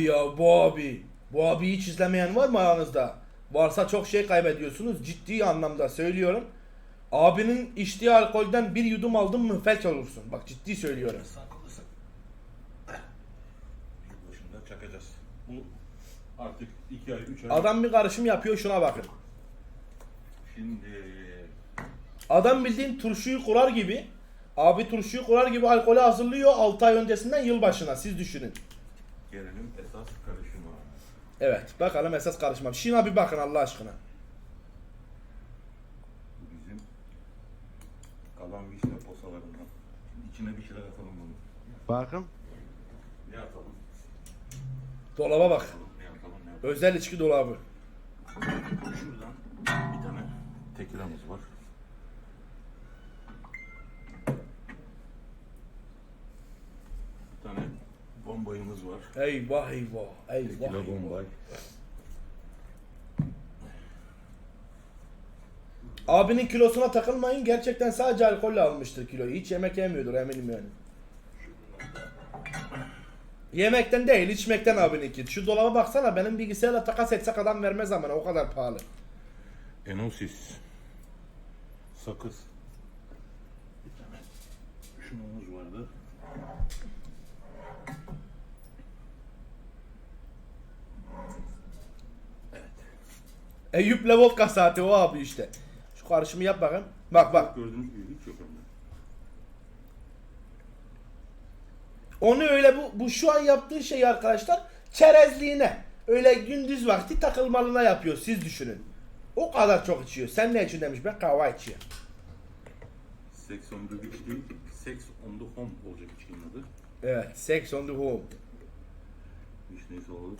ya bu abi. Bu abi hiç izlemeyen var mı aranızda? Varsa çok şey kaybediyorsunuz. Ciddi anlamda söylüyorum. Abinin içtiği alkolden bir yudum aldın mı felç olursun. Bak ciddi söylüyorum. Çakacağız. Bu artık 2 ay 3 ay. Adam bir karışım yapıyor şuna bakın. Şimdi Adam bildiğin turşuyu kurar gibi. Abi turşuyu kurar gibi alkolü hazırlıyor 6 ay öncesinden yılbaşına siz düşünün. Gelelim esas karışıma. Evet bakalım esas karışma. Şuna bir bakın Allah aşkına. Bu bizim kalan vişne posalarından. Şimdi içine bir şeyler atalım bunu. Bakın. Ne atalım? Dolaba bak. Ne atalım? Ne atalım? Özel içki dolabı. Şuradan bir tane tekilamız var. Bir tane bombayımız var. Eyvah eyvah. Eyvah. Tekila eyvah. bombay. Abinin kilosuna takılmayın. Gerçekten sadece alkolle almıştır kiloyu. Hiç yemek yemiyordur eminim yani. Yemekten değil, içmekten abininki. Şu dolaba baksana benim bilgisayarla takas etsek adam vermez ama o kadar pahalı. Enosis. Sakız. Bir tane şunumuz vardı. Eyüp'le vodka saati o abi işte. Şu karışımı yap bakayım. Bak bak. Gördüğünüz gibi hiç yok onda. Onu öyle bu, bu şu an yaptığı şey arkadaşlar çerezliğine. Öyle gündüz vakti takılmalına yapıyor siz düşünün. O kadar çok içiyor. Sen ne için demiş ben kahve içiyor. Sex on the beach değil, Sex on the home olacak içkinin adı. Evet. Sex on the home. Hiç neyse olur.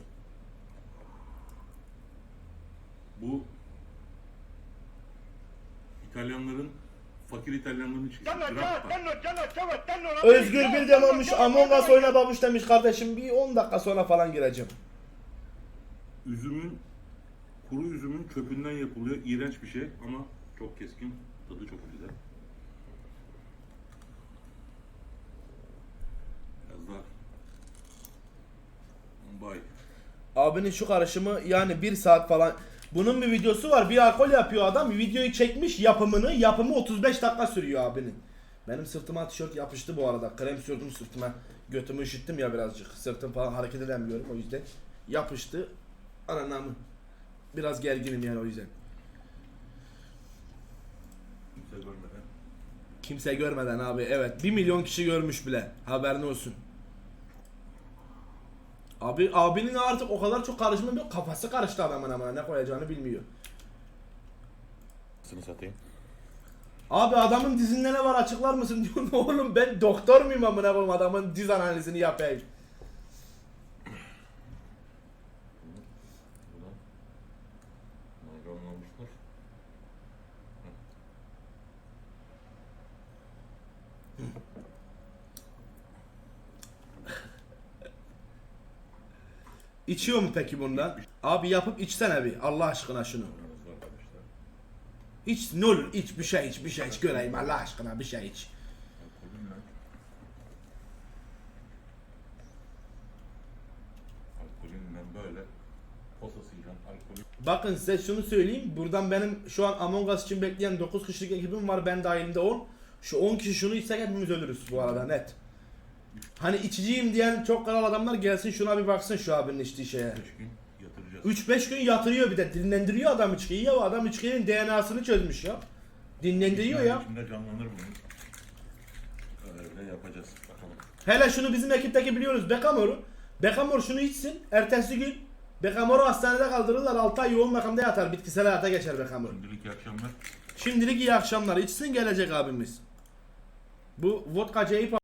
Bu İtalyanların fakir İtalyanların. Grappa. Özgür bir dememiş Among Us oyna babuş demiş kardeşim bir 10 dakika sonra falan gireceğim. Üzümün kuru üzümün çöpünden yapılıyor. İğrenç bir şey ama çok keskin. Tadı çok güzel. Biraz daha Bombay. Abinin şu karışımı yani bir saat falan. Bunun bir videosu var. Bir alkol yapıyor adam. Videoyu çekmiş yapımını. Yapımı 35 dakika sürüyor abinin. Benim sırtıma tişört yapıştı bu arada. Krem sürdüm sırtıma. Götümü üşüttüm ya birazcık. Sırtım falan hareket edemiyorum o yüzden. Yapıştı. Ananamı. Biraz gerginim yani o yüzden. Kimse görmeden. Kimse görmeden abi evet 1 milyon kişi görmüş bile haberin olsun. Abi abinin artık o kadar çok karışımı yok kafası karıştı adamın ama ne koyacağını bilmiyor. Sını satayım. Abi adamın dizinde ne var açıklar mısın diyor. Oğlum ben doktor muyum amına koyayım adamın diz analizini yapayım. Buradan naylonlamışlar. İçiyor mu peki bundan? Abi yapıp içsene bir Allah aşkına şunu. İç ne olur iç bir şey iç bir şey iç göreyim Allah aşkına bir şey iç. Bakın size şunu söyleyeyim. Buradan benim şu an Among Us için bekleyen 9 kişilik ekibim var. Ben dahilinde 10. Şu 10 kişi şunu içsek hepimiz ölürüz bu arada net. Hani içiciyim diyen çok kral adamlar gelsin şuna bir baksın şu abinin içtiği şeye. 5 gün yatıracağız. 3-5 gün yatırıyor bir de dinlendiriyor adam içkiyi ya. Adam içkinin DNA'sını çözmüş ya. Dinlendiriyor ya. İçinde canlanır bunun. Öyle yapacağız. Bakalım. Hele şunu bizim ekipteki biliyoruz Bekamor'u. Bekamor şunu içsin. Ertesi gün Bekamor'u hastanede kaldırırlar. 6 ay yoğun bakımda yatar. Bitkisel hayata geçer Bekamor. Şimdilik iyi akşamlar. Şimdilik iyi akşamlar. İçsin gelecek abimiz. Bu vodka ceyip